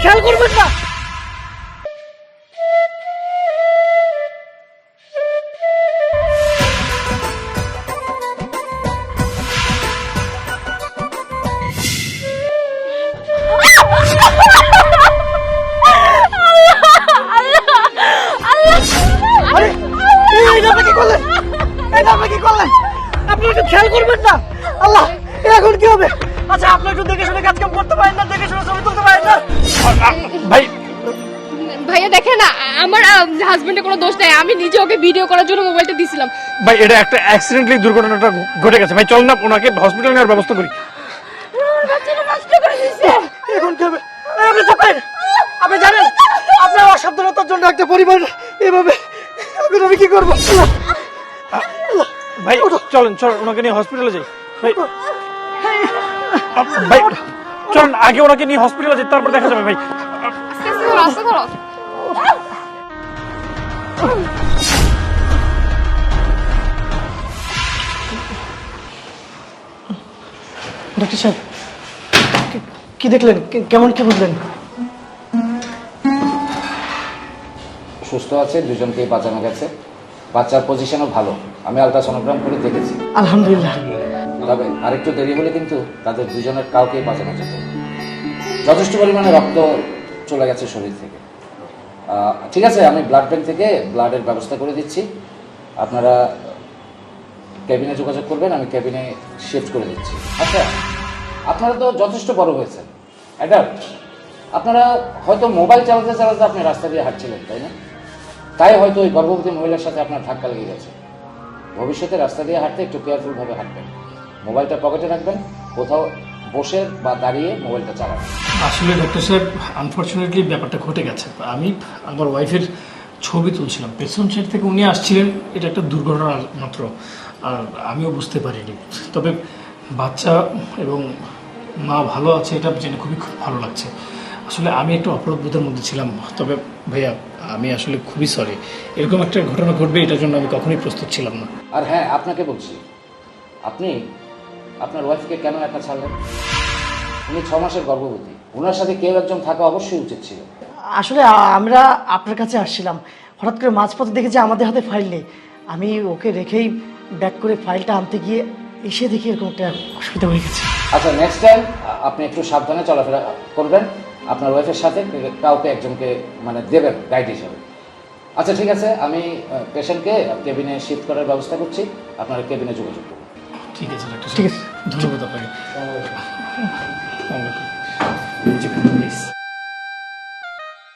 খেয়াল করবেন না। খেয়াল করবেন না। আল্লাহ, এখন কি হবে? আচ্ছা আপনি একটু দেখে শুনে কাজ কাম করতে পারেন না, দেখে শুনে ছবি ভাই ভাইয়া দেখে না আমার হাজবেন্ডের কোনো দোষ নাই। আমি নিজে ওকে ভিডিও করার জন্য মোবাইলটা দিছিলাম। ভাই এটা একটা অ্যাক্সিডেন্টলি দুর্ঘটনাটা ঘটে গেছে। ভাই চল না ওনাকে হসপিটাল নেওয়ার ব্যবস্থা করি। এখন আপনি জানেন আপনার অসাবধানতার জন্য একটা পরিবার এভাবে এখন আমি কি করব? ভাই চলেন চল ওনাকে নিয়ে হসপিটালে যাই। ভাই ভাই চলুন আগে ওনাকে নিয়ে হসপিটালে যেতে তারপর দেখা যাবে ভাই। আস্তে আস্তে ধরো, ডাক্তার সাহেব কি- কি দেখলেন? কেমন কি বুঝলেন? সুস্থ আছে দুজনকেই বাঁচানো গেছে। বাচ্চার পজিশনও ভালো। আমি আলট্রাসোনোগ্রাম করে দেখেছি। আলহামদুলিল্লাহ। তবে আরেকটু দেরি হলে কিন্তু তাদের দুজনের কাউকেই বাঁচানো যেত যথেষ্ট পরিমাণে রক্ত চলে গেছে শরীর থেকে। ঠিক আছে, আমি ব্লাড ব্যাংক থেকে ব্লাডের ব্যবস্থা করে দিচ্ছি। আপনারা ক্যাবিনে যোগাযোগ করবেন, আমি ক্যাবিনে শিফট করে দিচ্ছি। আচ্ছা আপনারা তো যথেষ্ট বড় হয়েছেন। অ্যাডাল্ট, আপনারা হয়তো মোবাইল চালাতে চালাতে আপনি রাস্তা দিয়ে হাঁটছিলেন, তাই না? তাই হয়তো ওই গর্ভবতী মহিলার সাথে আপনার ধাক্কা লেগে গেছে। ভবিষ্যতে রাস্তা দিয়ে হাঁটতে একটু কেয়ারফুলভাবে হাঁটবেন। মোবাইলটা পকেটে রাখবেন কোথাও বসে বা দাঁড়িয়ে মোবাইলটা চালাবেন। আসলে ডক্টর সাহেব আনফর্চুনেটলি ব্যাপারটা ঘটে গেছে। আমি আমার ওয়াইফের ছবি তুলছিলাম। পেছন সাইড থেকে উনি আসছিলেন এটা একটা দুর্ঘটনা মাত্র। আর আমিও বুঝতে পারিনি। তবে বাচ্চা এবং মা ভালো আছে এটা জেনে খুবই খুব ভালো লাগছে। আসলে আমি একটু অপরাধবোধের মধ্যে ছিলাম। তবে ভাইয়া আমি আসলে খুবই সরি এরকম একটা ঘটনা ঘটবে এটার জন্য আমি কখনোই প্রস্তুত ছিলাম না। আর হ্যাঁ আপনাকে বলছি। আপনি আপনার ওয়াইফকে কেন একা ছাড়লেন? উনি ছ মাসের গর্ভবতী। ওনার সাথে কেউ একজন থাকা অবশ্যই উচিত ছিল। আসলে আমরা আপনার কাছে আসছিলাম। হঠাৎ করে মাঝপথে দেখে যে আমাদের হাতে ফাইল নেই। আমি ওকে রেখেই ব্যাক করে ফাইলটা আনতে গিয়ে এসে দেখি এরকম একটা অসুবিধা হয়ে গেছে। আচ্ছা নেক্সট টাইম আপনি একটু সাবধানে চলাফেরা করবেন। আপনার ওয়াইফের সাথে কাউকে একজনকে মানে দেবেন গাইড হিসাবে। আচ্ছা ঠিক আছে আমি পেশেন্টকে কেবিনে শিফট করার ব্যবস্থা করছি। আপনারা কেবিনে যোগাযোগ করুন। ঠিক আছে ঠিক আছে। 너보다.